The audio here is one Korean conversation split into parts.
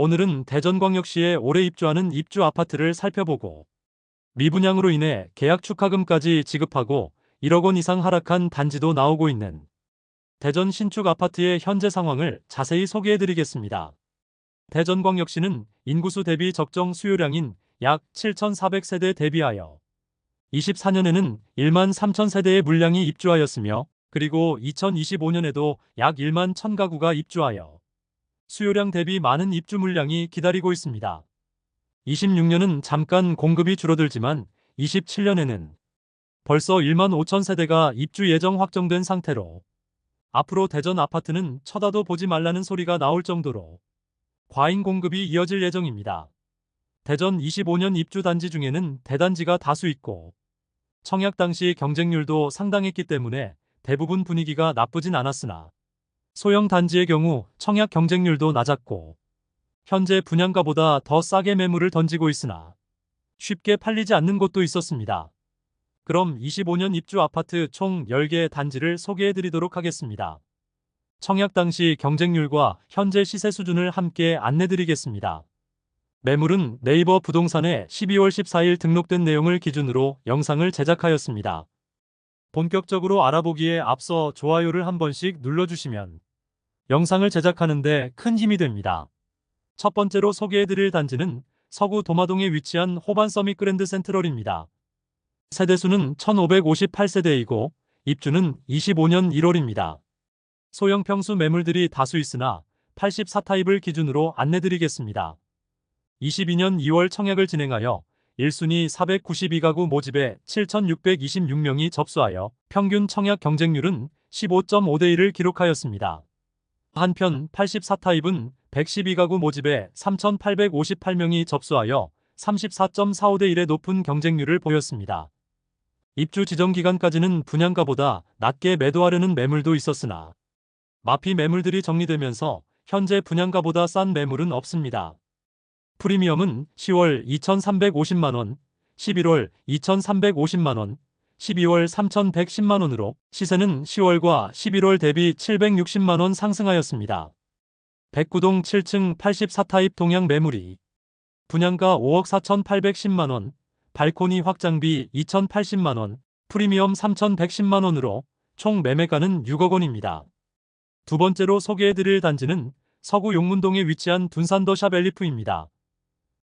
오늘은 대전광역시에 올해 입주하는 입주 아파트를 살펴보고 미분양으로 인해 계약 축하금까지 지급하고 1억 원 이상 하락한 단지도 나오고 있는 대전 신축 아파트의 현재 상황을 자세히 소개해 드리겠습니다. 대전광역시는 인구수 대비 적정 수요량인 약 7,400세대 대비하여 24년에는 1만 3천 세대의 물량이 입주하였으며 그리고 2025년에도 약 1만 1천 가구가 입주하여 수요량 대비 많은 입주 물량이 기다리고 있습니다. 26년은 잠깐 공급이 줄어들지만 27년에는 벌써 1만 5천 세대가 입주 예정 확정된 상태로 앞으로 대전 아파트는 쳐다도 보지 말라는 소리가 나올 정도로 과잉 공급이 이어질 예정입니다. 대전 25년 입주 단지 중에는 대단지가 다수 있고 청약 당시 경쟁률도 상당했기 때문에 대부분 분위기가 나쁘진 않았으나 소형 단지의 경우 청약 경쟁률도 낮았고 현재 분양가보다 더 싸게 매물을 던지고 있으나 쉽게 팔리지 않는 곳도 있었습니다. 그럼 25년 입주 아파트 총 10개 단지를 소개해 드리도록 하겠습니다. 청약 당시 경쟁률과 현재 시세 수준을 함께 안내 드리겠습니다. 매물은 네이버 부동산에 12월 14일 등록된 내용을 기준으로 영상을 제작하였습니다. 본격적으로 알아보기에 앞서 좋아요를 한 번씩 눌러주시면 영상을 제작하는데 큰 힘이 됩니다. 첫 번째로 소개해드릴 단지는 서구 도마동에 위치한 호반 서밋 그랜드 센트럴입니다. 세대수는 1558세대이고 입주는 25년 1월입니다. 소형 평수 매물들이 다수 있으나 84타입을 기준으로 안내드리겠습니다. 22년 2월 청약을 진행하여 1순위 492가구 모집에 7,626명이 접수하여 평균 청약 경쟁률은 15.5대 1을 기록하였습니다. 한편 84타입은 112가구 모집에 3,858명이 접수하여 34.45대 1의 높은 경쟁률을 보였습니다. 입주 지정 기간까지는 분양가보다 낮게 매도하려는 매물도 있었으나 마피 매물들이 정리되면서 현재 분양가보다 싼 매물은 없습니다. 프리미엄은 10월 2,350만원, 11월 2,350만원, 12월 3,110만원으로 시세는 10월과 11월 대비 760만원 상승하였습니다. 백구동 7층 84타입 동양 매물이 분양가 5억 4,810만원, 발코니 확장비 2,080만원, 프리미엄 3,110만원으로 총 매매가는 6억 원입니다. 두 번째로 소개해드릴 단지는 서구 용문동에 위치한 둔산더 샵엘리프입니다.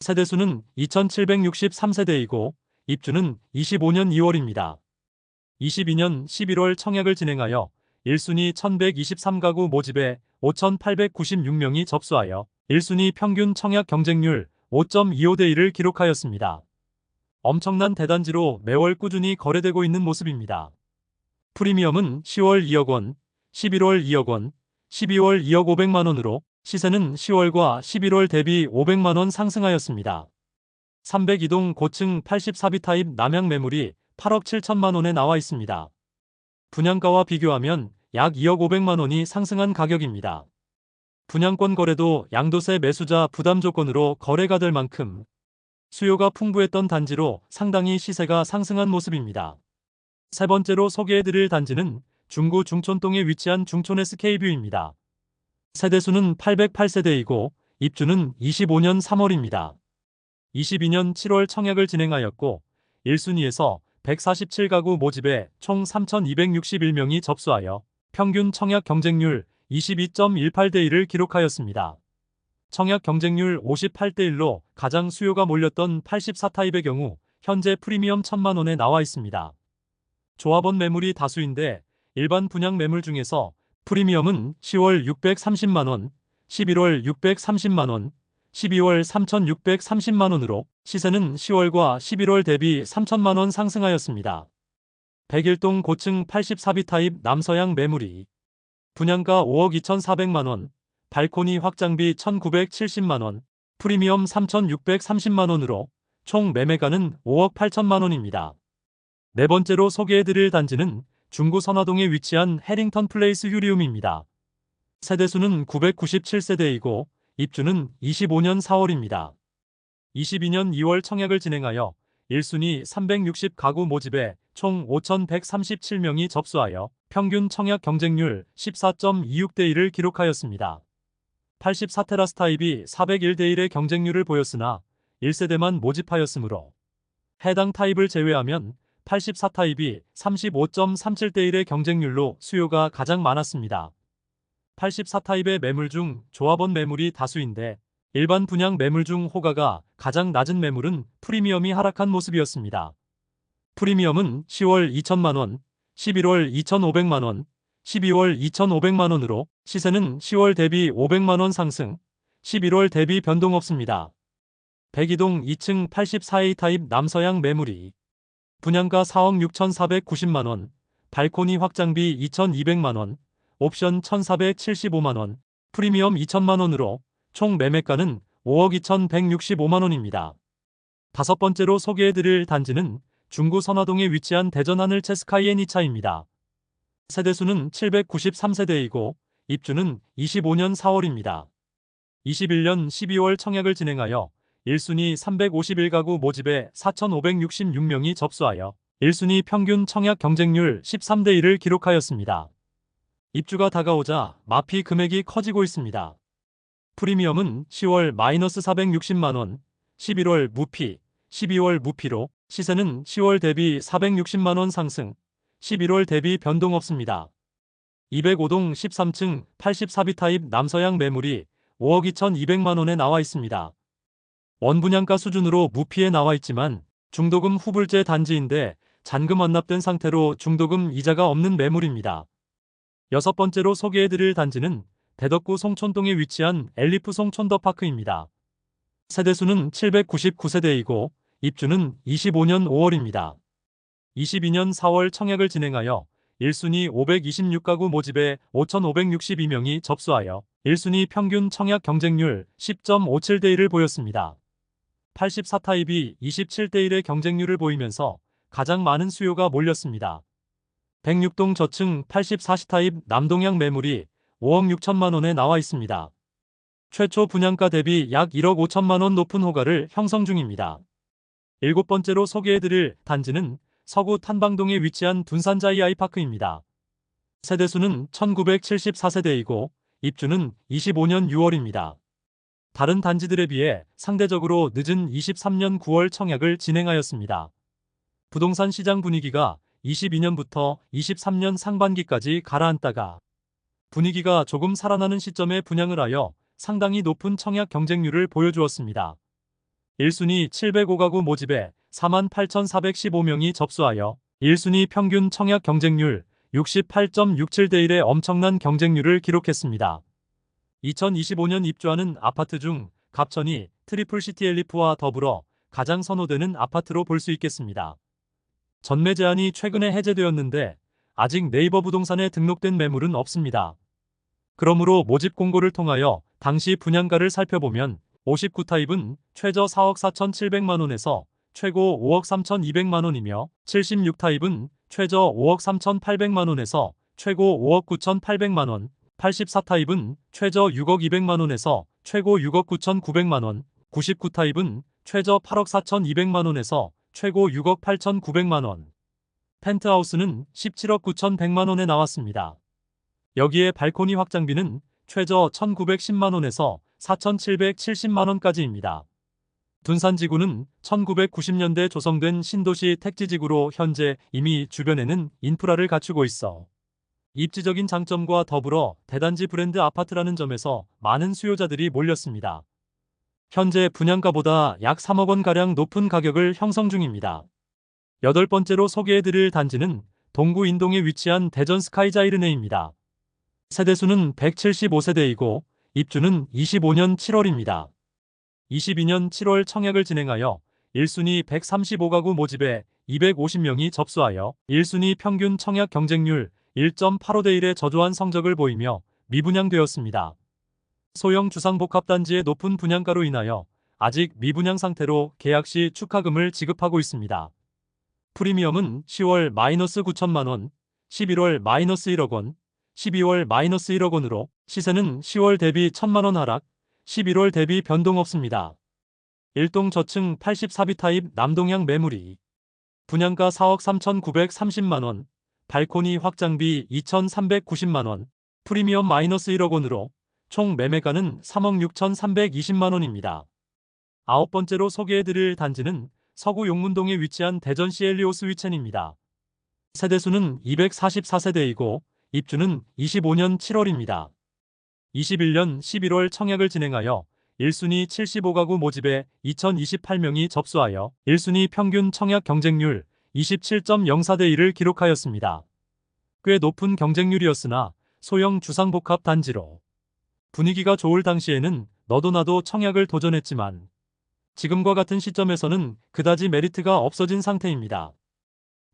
세대수는 2763세대이고 입주는 25년 2월입니다. 22년 11월 청약을 진행하여 1순위 1123가구 모집에 5896명이 접수하여 1순위 평균 청약 경쟁률 5.25대 1을 기록하였습니다. 엄청난 대단지로 매월 꾸준히 거래되고 있는 모습입니다. 프리미엄은 10월 2억 원, 11월 2억 원, 12월 2억 500만 원으로 시세는 10월과 11월 대비 500만 원 상승하였습니다. 302동 고층 84비 타입 남양 매물이 8억 7천만 원에 나와 있습니다. 분양가와 비교하면 약 2억 500만 원이 상승한 가격입니다. 분양권 거래도 양도세 매수자 부담 조건으로 거래가 될 만큼 수요가 풍부했던 단지로 상당히 시세가 상승한 모습입니다. 세 번째로 소개해드릴 단지는 중구 중촌동에 위치한 중촌 SK뷰입니다. 세대수는 808세대이고 입주는 25년 3월입니다. 22년 7월 청약을 진행하였고 1순위에서 147가구 모집에 총 3,261명이 접수하여 평균 청약 경쟁률 22.18대 1을 기록하였습니다. 청약 경쟁률 58대 1로 가장 수요가 몰렸던 84타입의 경우 현재 프리미엄 1천만 원에 나와 있습니다. 조합원 매물이 다수인데 일반 분양 매물 중에서 프리미엄은 10월 630만 원, 11월 630만 원, 12월 3630만원으로 시세는 10월과 11월 대비 3천만원 상승하였습니다. 101동 고층 84비 타입 남서양 매물이 분양가 5억 2,400만원, 발코니 확장비 1,970만원, 프리미엄 3,630만원으로 총 매매가는 5억 8천만원입니다. 네 번째로 소개해드릴 단지는 중구 선화동에 위치한 해링턴 플레이스 유리움입니다. 세대수는 997세대이고 입주는 25년 4월입니다. 22년 2월 청약을 진행하여 1순위 360가구 모집에 총 5,137명이 접수하여 평균 청약 경쟁률 14.26대 1을 기록하였습니다. 84테라스 타입이 401대 1의 경쟁률을 보였으나 1세대만 모집하였으므로 해당 타입을 제외하면 84 타입이 35.37대 1의 경쟁률로 수요가 가장 많았습니다. 84 타입의 매물 중 조합원 매물이 다수인데 일반 분양 매물 중 호가가 가장 낮은 매물은 프리미엄이 하락한 모습이었습니다. 프리미엄은 10월 2천만 원, 11월 2,500만 원, 12월 2,500만 원으로 시세는 10월 대비 500만 원 상승, 11월 대비 변동 없습니다. 백이동 2층 84A 타입 남서양 매물이 분양가 4억 6,490만 원, 발코니 확장비 2,200만 원, 옵션 1,475만 원, 프리미엄 2천만 원으로 총 매매가는 5억 2,165만 원입니다. 다섯 번째로 소개해드릴 단지는 중구 선화동에 위치한 대전 하늘채 스카이앤 2차입니다. 세대수는 793세대이고 입주는 25년 4월입니다. 21년 12월 청약을 진행하여 1순위 351가구 모집에 4,566명이 접수하여 1순위 평균 청약 경쟁률 13대 1을 기록하였습니다. 입주가 다가오자 마피 금액이 커지고 있습니다. 프리미엄은 10월 마이너스 460만원, 11월 무피, 12월 무피로 시세는 10월 대비 460만원 상승, 11월 대비 변동 없습니다. 205동 13층 84비 타입 남서양 매물이 5억 2,200만원에 나와 있습니다. 원분양가 수준으로 무피에 나와 있지만 중도금 후불제 단지인데 잔금 완납된 상태로 중도금 이자가 없는 매물입니다. 여섯 번째로 소개해드릴 단지는 대덕구 송촌동에 위치한 엘리프 송촌더파크입니다. 세대수는 799세대이고 입주는 25년 5월입니다. 22년 4월 청약을 진행하여 1순위 526가구 모집에 5,562명이 접수하여 1순위 평균 청약 경쟁률 10.57대 1을 보였습니다. 84 타입이 27대 1의 경쟁률을 보이면서 가장 많은 수요가 몰렸습니다. 106동 저층 84시 타입 남동향 매물이 5억 6천만 원에 나와 있습니다. 최초 분양가 대비 약 1억 5천만 원 높은 호가를 형성 중입니다. 일곱 번째로 소개해드릴 단지는 서구 탄방동에 위치한 둔산자이 아이파크입니다. 세대수는 1974세대이고 입주는 25년 6월입니다. 다른 단지들에 비해 상대적으로 늦은 23년 9월 청약을 진행하였습니다. 부동산 시장 분위기가 22년부터 23년 상반기까지 가라앉다가 분위기가 조금 살아나는 시점에 분양을 하여 상당히 높은 청약 경쟁률을 보여주었습니다. 1순위 705가구 모집에 48,415명이 접수하여 1순위 평균 청약 경쟁률 68.67대 1의 엄청난 경쟁률을 기록했습니다. 2025년 입주하는 아파트 중 갑천이 트리플시티 엘리프와 더불어 가장 선호되는 아파트로 볼 수 있겠습니다. 전매 제한이 최근에 해제되었는데 아직 네이버 부동산에 등록된 매물은 없습니다. 그러므로 모집 공고를 통하여 당시 분양가를 살펴보면 59 타입은 최저 4억 4,700만 원에서 최고 5억 3,200만 원이며 76 타입은 최저 5억 3,800만 원에서 최고 5억 9,800만 원, 84 타입은 최저 6억 200만 원에서 최고 6억 9,900만 원, 99 타입은 최저 8억 4,200만 원에서 최고 6억 8,900만 원. 펜트하우스는 17억 9,100만 원에 나왔습니다. 여기에 발코니 확장비는 최저 1,910만 원에서 4,770만 원까지입니다. 둔산지구는 1990년대 조성된 신도시 택지지구로 현재 이미 주변에는 인프라를 갖추고 있어 입지적인 장점과 더불어 대단지 브랜드 아파트라는 점에서 많은 수요자들이 몰렸습니다. 현재 분양가보다 약 3억 원가량 높은 가격을 형성 중입니다. 여덟 번째로 소개해드릴 단지는 동구 인동에 위치한 대전 스카이자이르네입니다. 세대수는 175세대이고 입주는 25년 7월입니다. 22년 7월 청약을 진행하여 1순위 135가구 모집에 250명이 접수하여 1순위 평균 청약 경쟁률 1.85대 1의 저조한 성적을 보이며 미분양되었습니다. 소형 주상복합단지의 높은 분양가로 인하여 아직 미분양 상태로 계약 시 축하금을 지급하고 있습니다. 프리미엄은 10월 마이너스 9천만 원, 11월 마이너스 1억 원, 12월 마이너스 1억 원으로 시세는 10월 대비 1천만 원 하락, 11월 대비 변동 없습니다. 1동 저층 84비 타입 남동향 매물이 분양가 4억 3,930만 원, 발코니 확장비 2,390만 원, 프리미엄 마이너스 1억 원으로 총 매매가는 3억 6,320만 원입니다. 아홉 번째로 소개해드릴 단지는 서구 용문동에 위치한 대전시 엘리오스 위첸입니다. 세대수는 244세대이고 입주는 25년 7월입니다. 21년 11월 청약을 진행하여 1순위 75가구 모집에 2028명이 접수하여 1순위 평균 청약 경쟁률 27.04대 1을 기록하였습니다. 꽤 높은 경쟁률이었으나 소형 주상복합 단지로 분위기가 좋을 당시에는 너도 나도 청약을 도전했지만 지금과 같은 시점에서는 그다지 메리트가 없어진 상태입니다.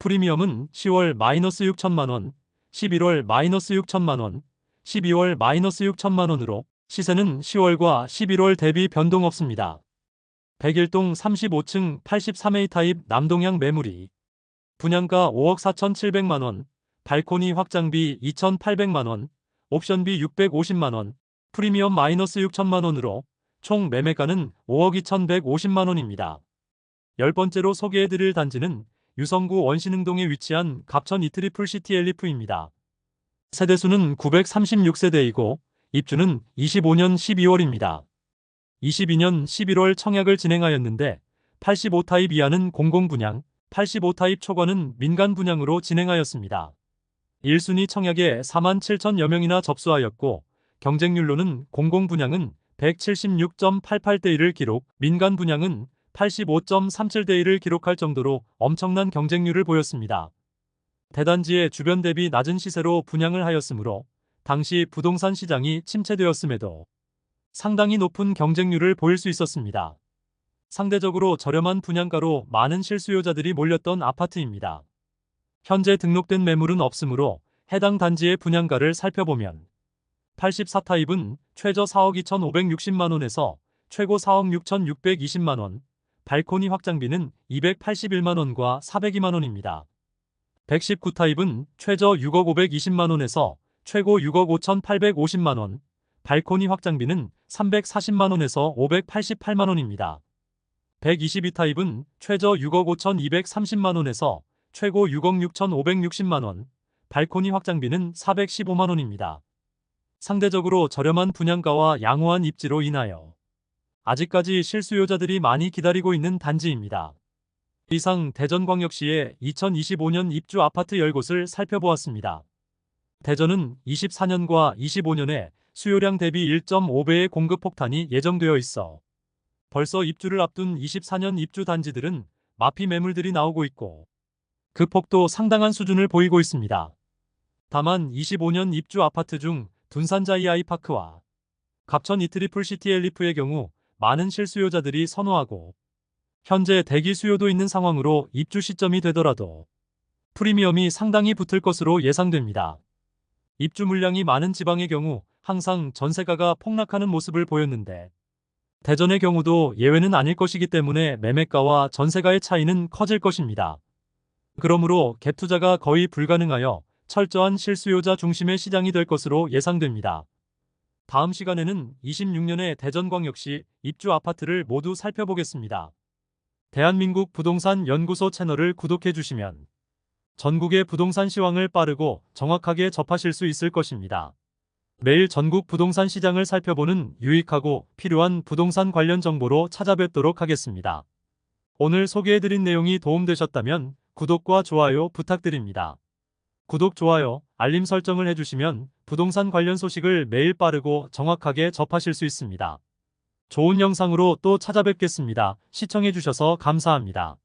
프리미엄은 10월 마이너스 6천만 원, 11월 마이너스 6천만 원, 12월 마이너스 6천만 원으로 시세는 10월과 11월 대비 변동 없습니다. 101동 35층 83A 타입 남동향 매물이 분양가 5억 4,700만 원, 발코니 확장비 2,800만 원, 옵션비 650만 원, 프리미엄 마이너스 6천만 원으로 총 매매가는 5억 2,150만 원입니다. 열 번째로 소개해드릴 단지는 유성구 원신흥동에 위치한 갑천 이트리플 시티 엘리프입니다. 세대수는 936세대이고 입주는 25년 12월입니다. 22년 11월 청약을 진행하였는데 85타입 이하는 공공분양, 85타입 초과는 민간 분양으로 진행하였습니다. 1순위 청약에 4만 7천여 명이나 접수하였고 경쟁률로는 공공 분양은 176.88대 1을 기록, 민간 분양은 85.37대 1을 기록할 정도로 엄청난 경쟁률을 보였습니다. 대단지의 주변 대비 낮은 시세로 분양을 하였으므로 당시 부동산 시장이 침체되었음에도 상당히 높은 경쟁률을 보일 수 있었습니다. 상대적으로 저렴한 분양가로 많은 실수요자들이 몰렸던 아파트입니다. 현재 등록된 매물은 없으므로 해당 단지의 분양가를 살펴보면 84타입은 최저 4억 2,560만원에서 최고 4억 6,620만원, 발코니 확장비는 281만원과 402만원입니다. 119타입은 최저 6억 520만원에서 최고 6억 5,850만원, 발코니 확장비는 340만원에서 588만원입니다. 122타입은 최저 6억 5,230만원에서 최고 6억 6,560만원, 발코니 확장비는 415만원입니다. 상대적으로 저렴한 분양가와 양호한 입지로 인하여 아직까지 실수요자들이 많이 기다리고 있는 단지입니다. 이상 대전광역시의 2025년 입주 아파트 10곳을 살펴보았습니다. 대전은 24년과 25년에 수요량 대비 1.5배의 공급 폭탄이 예정되어 있어 벌써 입주를 앞둔 24년 입주 단지들은 마피 매물들이 나오고 있고 그 폭도 상당한 수준을 보이고 있습니다. 다만 25년 입주 아파트 중 둔산자이 아이파크와 갑천 이트리플 시티 엘리프의 경우 많은 실수요자들이 선호하고 현재 대기 수요도 있는 상황으로 입주 시점이 되더라도 프리미엄이 상당히 붙을 것으로 예상됩니다. 입주 물량이 많은 지방의 경우 항상 전세가가 폭락하는 모습을 보였는데 대전의 경우도 예외는 아닐 것이기 때문에 매매가와 전세가의 차이는 커질 것입니다. 그러므로 갭 투자가 거의 불가능하여 철저한 실수요자 중심의 시장이 될 것으로 예상됩니다. 다음 시간에는 26년의 대전광역시 입주 아파트를 모두 살펴보겠습니다. 대한민국 부동산 연구소 채널을 구독해 주시면 전국의 부동산 시황을 빠르고 정확하게 접하실 수 있을 것입니다. 매일 전국 부동산 시장을 살펴보는 유익하고 필요한 부동산 관련 정보로 찾아뵙도록 하겠습니다. 오늘 소개해드린 내용이 도움되셨다면 구독과 좋아요 부탁드립니다. 구독, 좋아요, 알림 설정을 해주시면 부동산 관련 소식을 매일 빠르고 정확하게 접하실 수 있습니다. 좋은 영상으로 또 찾아뵙겠습니다. 시청해주셔서 감사합니다.